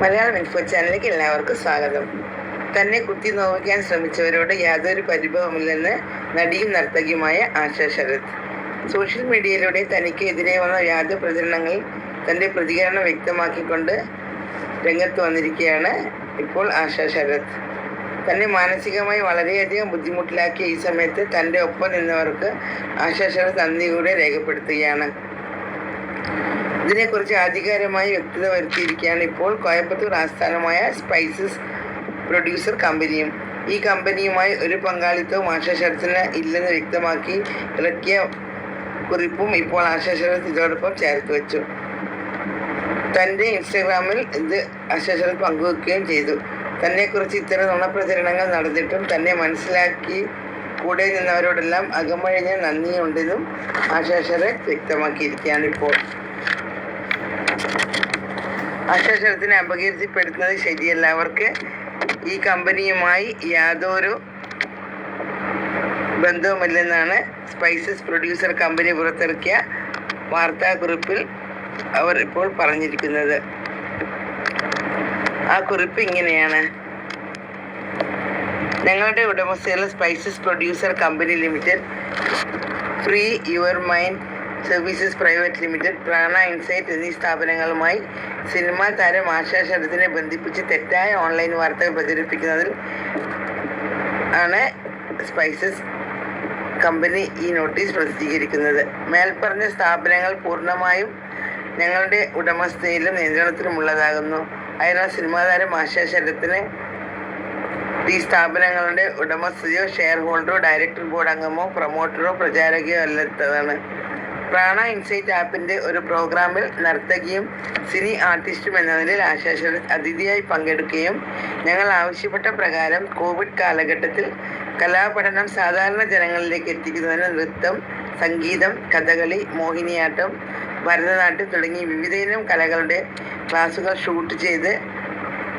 Malayalam info ചാനലിലേക്ക് എല്ലാവർക്കും സ്വാഗതം. തന്നെ കുത്തി നോവിക്കാൻ ശ്രമിച്ചവരോട് യാതൊരു പരിഭവമില്ലെന്ന് നടിയും നർത്തകിയുമായ ആശ ശരത്. സോഷ്യൽ മീഡിയയിലൂടെ തനിക്ക് എതിരെ വന്ന വ്യാജ പ്രചരണങ്ങളിൽ തന്റെ പ്രതികരണം വ്യക്തമാക്കിക്കൊണ്ട് രംഗത്ത് വന്നിരിക്കുകയാണ് ഇപ്പോൾ ആശ ശരത്. തന്നെ മാനസികമായി വളരെയധികം ബുദ്ധിമുട്ടിലാക്കിയ ഈ സമയത്ത് തന്റെ ഒപ്പം നിന്നവർക്ക് ആശ ശരത് നന്ദി കൂടെ രേഖപ്പെടുത്തുകയാണ്. ഇതിനെക്കുറിച്ച് ആധികാരികമായി വ്യക്തത വരുത്തിയിരിക്കുകയാണ് ഇപ്പോൾ കോയമ്പത്തൂർ ആസ്ഥാനമായ സ്പൈസസ് പ്രൊഡ്യൂസർ കമ്പനിയും. ഈ കമ്പനിയുമായി ഒരു പങ്കാളിത്തവും ആശാശരത്തിന് ഇല്ലെന്ന് വ്യക്തമാക്കി ഇറക്കിയ കുറിപ്പും ഇപ്പോൾ ആശാശരത് ഇതോടൊപ്പം ചേർത്ത് വെച്ചു. തന്റെ ഇൻസ്റ്റഗ്രാമിൽ ഇത് ആശാശരത് പങ്കുവെക്കുകയും ചെയ്തു. തന്നെക്കുറിച്ച് ഇത്തരം നുണപ്രചരണങ്ങൾ നടന്നിട്ടും തന്നെ മനസ്സിലാക്കി കൂടെ നിന്നവരോടെല്ലാം അകമഴിഞ്ഞ നന്ദിയുണ്ടെന്നും ആശാശരത് വ്യക്തമാക്കിയിരിക്കുകയാണ് ഇപ്പോൾ. ആശാശരത്തിനെ അപകീർത്തിപ്പെടുത്തുന്നത് ശരിയല്ല. അവർക്ക് ഈ കമ്പനിയുമായി യാതൊരു ബന്ധവുമില്ലെന്നാണ് സ്പൈസസ് പ്രൊഡ്യൂസർ കമ്പനി പുറത്തിറക്കിയ വാർത്താക്കുറിപ്പിൽ അവർ ഇപ്പോൾ പറഞ്ഞിരിക്കുന്നത്. ആ കുറിപ്പ് ഇങ്ങനെയാണ്. ഞങ്ങളുടെ ഉടമസ്ഥയിലുള്ള spices producer company limited free your mind services private limited Prana insight എന്നീ സ്ഥാപനങ്ങളുമായി സിനിമാ താരം ആശാ ശരത്തിനെ ബന്ധിപ്പിച്ച് തെറ്റായ ഓൺലൈൻ വാർത്തകൾ പ്രചരിപ്പിക്കുന്നതിൽ ആണ് സ്പൈസസ് കമ്പനി ഈ നോട്ടീസ് പ്രസിദ്ധീകരിക്കുന്നത്. മേൽപ്പറഞ്ഞ സ്ഥാപനങ്ങൾ പൂർണമായും ഞങ്ങളുടെ ഉടമസ്ഥയിലും നിയന്ത്രണത്തിലുമുള്ളതാകുന്നു. അതിനാൽ സിനിമാ താരം ആശാ ശരത്തിന് ഈ സ്ഥാപനങ്ങളുടെ ഉടമസ്ഥയോ ഷെയർ ഹോൾഡറോ ഡയറക്ടർ ബോർഡ് അംഗമോ പ്രൊമോട്ടറോ പ്രചാരകയോ അല്ലാത്തതാണ്. പ്രാണ ഇൻസൈറ്റ് ആപ്പിന്റെ ഒരു പ്രോഗ്രാമിൽ നർത്തകിയും സിനി ആർട്ടിസ്റ്റും എന്ന നിലയിൽ ആശാശ അതിഥിയായി പങ്കെടുക്കുകയും ഞങ്ങൾ ആവശ്യപ്പെട്ട പ്രകാരം കോവിഡ് കാലഘട്ടത്തിൽ കലാപഠനം സാധാരണ ജനങ്ങളിലേക്ക് എത്തിക്കുന്നതിന് നൃത്തം സംഗീതം കഥകളി മോഹിനിയാട്ടം ഭരതനാട്യം തുടങ്ങി വിവിധയിനം കലകളുടെ ക്ലാസുകൾ ഷൂട്ട് ചെയ്ത്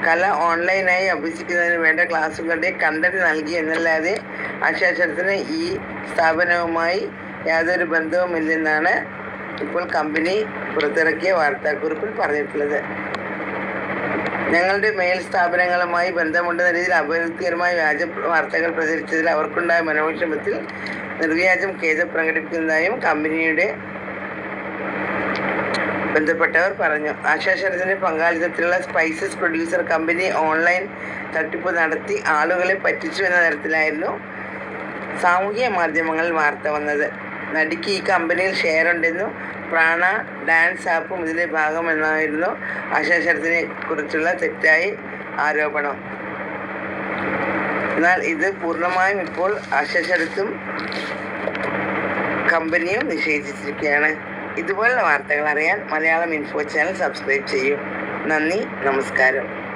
കല ഓൺലൈനായി അഭ്യസിക്കുന്നതിന് വേണ്ട ക്ലാസ്സുകളുടെ കണ്ടന്റ് നൽകി എന്നല്ലാതെ ആശാശരത്തിന് ഈ സ്ഥാപനവുമായി യാതൊരു ബന്ധവുമില്ലെന്നാണ് ഇപ്പോൾ കമ്പനി പുറത്തിറക്കിയ വാർത്താക്കുറിപ്പിൽ പറഞ്ഞിട്ടുള്ളത്. ഞങ്ങളുടെ മേൽ സ്ഥാപനങ്ങളുമായി ബന്ധമുണ്ടെന്ന രീതിയിൽ അപകീർത്തികരമായ വ്യാജ വാർത്തകൾ പ്രചരിച്ചതിൽ അവർക്കുണ്ടായ മനോവിഷമത്തിൽ നിർവ്യാജം ഖേദം പ്രകടിപ്പിക്കുന്നതായും കമ്പനിയുടെ ബന്ധപ്പെട്ടവർ പറഞ്ഞു. ആശാശരത്തിന്റെ പങ്കാളിത്തത്തിലുള്ള സ്പൈസസ് പ്രൊഡ്യൂസർ കമ്പനി ഓൺലൈൻ തട്ടിപ്പ് നടത്തി ആളുകളെ പറ്റിച്ചു എന്ന തരത്തിലായിരുന്നു സാമൂഹിക മാധ്യമങ്ങളിൽ വാർത്ത വന്നത്. നടിക്ക് ഈ കമ്പനിയിൽ ഷെയർ ഉണ്ടെന്നും പ്രാണ ഡാൻസ് ആപ്പും ഇതിന്റെ ഭാഗമെന്നായിരുന്നു ആശാശരത്തിനെ കുറിച്ചുള്ള തെറ്റായി ആരോപണം. എന്നാൽ ഇത് പൂർണമായും ഇപ്പോൾ ആശാശരത്തും കമ്പനിയും നിഷേധിച്ചിരിക്കുകയാണ്. ഇതുപോലുള്ള വാർത്തകൾ അറിയാൻ മലയാളം ഇൻഫോ ചാനൽ സബ്സ്ക്രൈബ് ചെയ്യൂ. നന്ദി നമസ്കാരം.